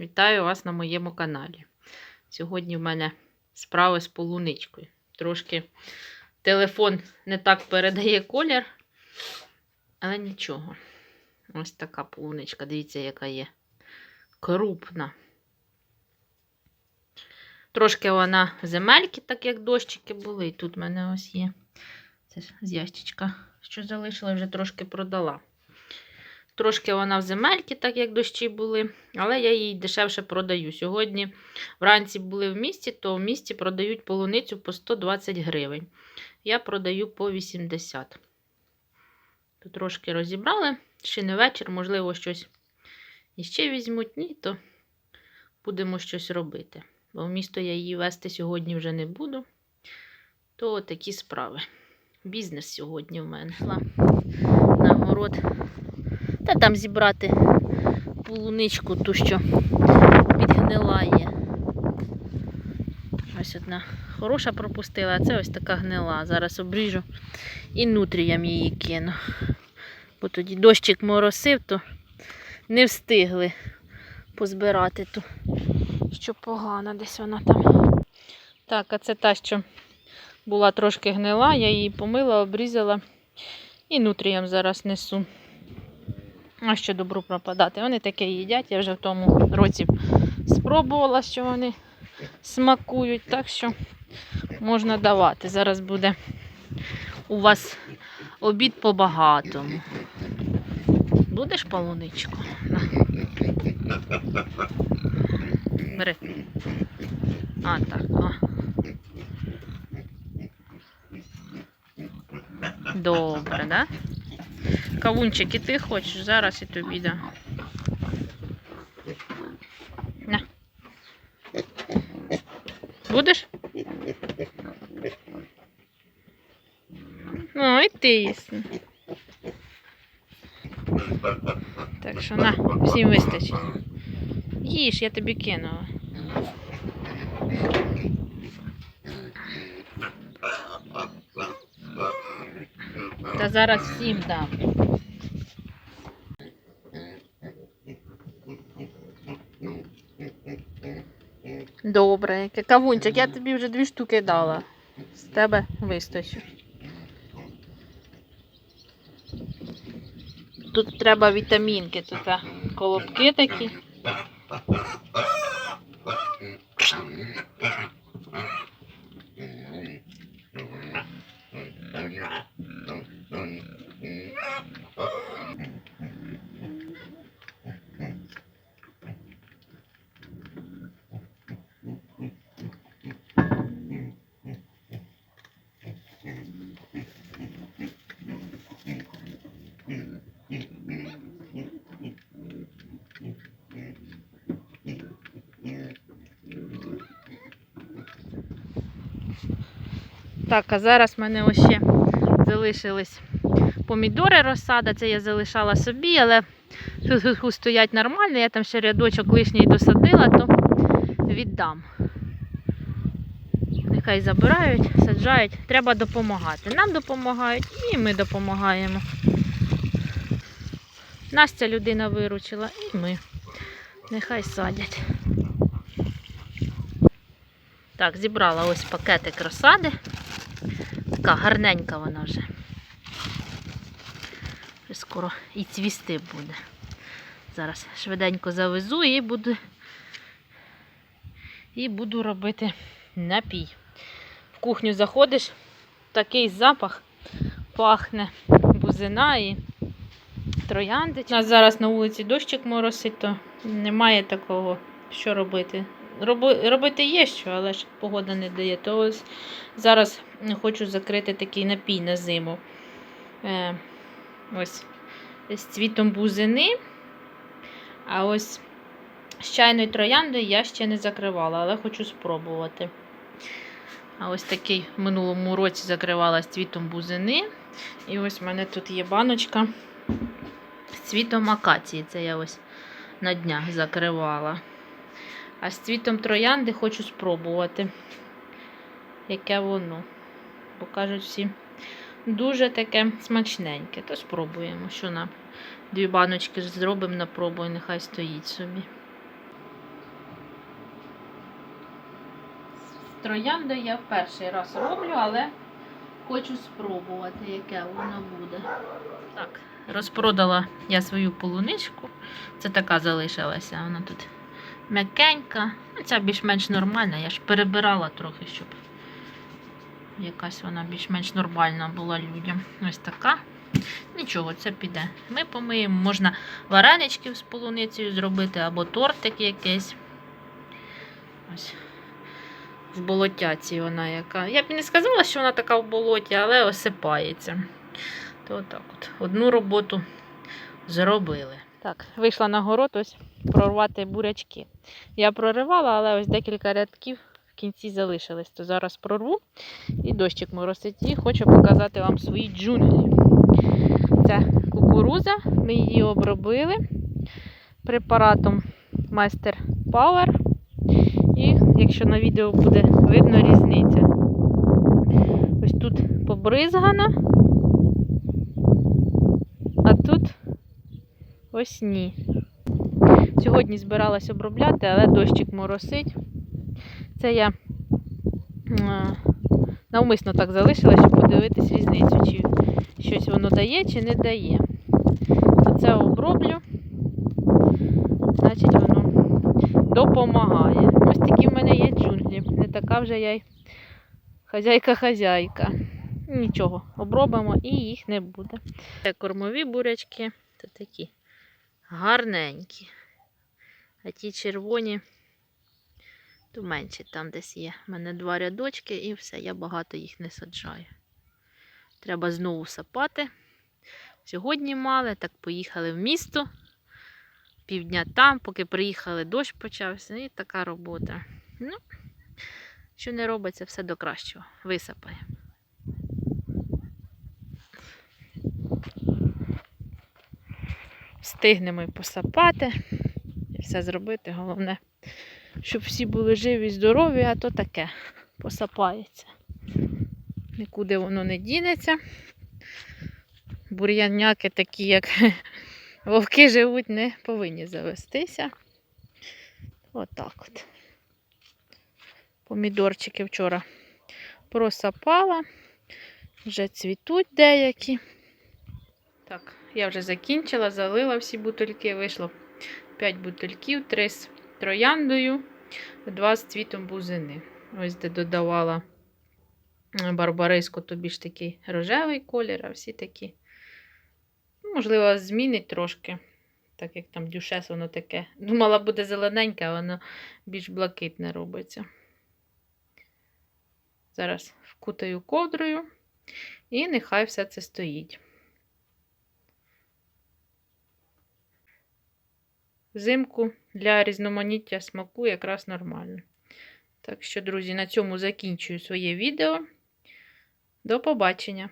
Вітаю вас на моєму каналі. Сьогодні в мене справи з полуничкою. Трошки телефон не так передає колір, але нічого. Ось така полуничка, дивіться, яка є крупна. Трошки вона земельки, так як дощики були. І тут в мене ось є. Це з ящичка, що залишила, вже трошки продала. Трошки вона в земельки, так як дощі були, але я її дешевше продаю. Сьогодні вранці були в місті, то в місті продають полуницю по 120 гривень. Я продаю по 80. Тут трошки розібрали. Ще не вечір, можливо, щось іще візьмуть, ні, то будемо щось робити. Бо в місто я її вести сьогодні вже не буду. То такі справи. Бізнес сьогодні в мене. На. Та там зібрати полуничку, ту, що підгнилає. Ось одна хороша пропустила, а це ось така гнила. Зараз обріжу і нутріям її кину. Бо тоді дощик моросив, то не встигли позбирати ту, що погана десь вона там. Так, а це та, що була трошки гнила, я її помила, обрізала і нутріям зараз несу. А що добру пропадати? Вони таке їдять. Я вже в тому році спробувала, що вони смакують, так що можна давати. Зараз буде у вас обід по-багатому. Будеш полуничку? Бери. А, так. О. Добре, да? Кавунчик, і ти хочеш, зараз і тобі да. На. Будеш? Ну, і ти їсти. Так що на, всім вистачить. Їж, я тобі кинула. Та зараз всім дам. Добре, кавунчик, я тобі вже дві штуки дала. З тебе вистачить. Тут треба вітамінки, тут колобки такі. Так, а зараз в мене ось ще залишились помідори розсада. Це я залишала собі, але ху-ху-ху стоять нормально. Я там ще рядочок лишній досадила, то віддам. Нехай забирають, саджають. Треба допомагати. Нам допомагають і ми допомагаємо. Настя людина виручила, і ми. Нехай садять. Так, зібрала ось пакетик розсади. Така гарненька вона вже. Скоро і цвісти буде. Зараз швиденько завезу і буду, і буду робити напій. В кухню заходиш, такий запах пахне бузина і троянди. У нас зараз на вулиці дощик моросить, то немає такого, що робити. Роби, робити є що, але ж погода не дає. То ось зараз хочу закрити такий напій на зиму. Е, ось з цвітом бузини. А ось з чайною трояндою я ще не закривала, але хочу спробувати. А ось такий в минулому році закривала з цвітом бузини. І ось в мене тут є баночка з цвітом акації. Це я ось на днях закривала. А з цвітом троянди хочу спробувати, яке воно. Бо кажуть всі, дуже таке смачненьке. То спробуємо, що нам дві баночки зробимо на пробу і нехай стоїть собі. З трояндою я в перший раз роблю, але хочу спробувати, яке воно буде. Так, розпродала я свою полуничку. Це така залишилася, вона тут м'якенька. Ну, Ця більш-менш нормальна. Я ж перебирала трохи, щоб якась вона більш-менш нормальна була людям. Ось така. Нічого, це піде. Ми помиємо, можна вареничків з полуницею зробити або тортик якийсь. Ось. В болотяці вона яка. Я б не сказала, що вона така в болоті, але осипається. То отак от. Одну роботу зробили. Так, вийшла на город ось прорвати бурячки. Я проривала, але ось декілька рядків в кінці залишились. То зараз прорву і дощик моросить. І хочу показати вам свої джунглі. Це кукуруза. Ми її обробили препаратом Майстер Power. І якщо на відео буде видно різниця. Ось тут побризгано, а тут ось ні. Сьогодні збиралась обробляти, але дощик моросить. Це я е, навмисно так залишила, щоб подивитись різницю, чи щось воно дає, чи не дає. То це оброблю, значить воно допомагає. Ось такі в мене є джунглі. Не така вже я й хазяйка-хазяйка. Нічого, обробимо і їх не буде. Це кормові бурячки, то такі гарненькі. А ті червоні, то менші там десь є. У мене два рядочки і все, я багато їх не саджаю. Треба знову сапати. Сьогодні мали, так поїхали в місто. Півдня там, поки приїхали, дощ почався, і така робота. Ну, що не робиться, все до кращого. Висапаємо. Встигнемо і посапати, все зробити. Головне, щоб всі були живі здорові, а то таке посапається. Нікуди воно не дінеться. Бур'яняки такі, як вовки живуть, не повинні завестися. Отак от. Помідорчики вчора просапала, вже цвітуть деякі. Так, я вже закінчила, залила всі бутильки, вийшло 5 бутильків, 3 з трояндою, 2 з цвітом бузини. Ось де додавала барбариску, то більш такий рожевий колір, а всі такі. Ну, Можливо, змінить трошки, так як там дюшес, воно таке. Думала, буде зелененьке, а воно більш блакитне робиться. Зараз вкутаю ковдрою і нехай все це стоїть. Взимку для різноманіття смаку якраз нормально. Так що, друзі, на цьому закінчую своє відео. До побачення!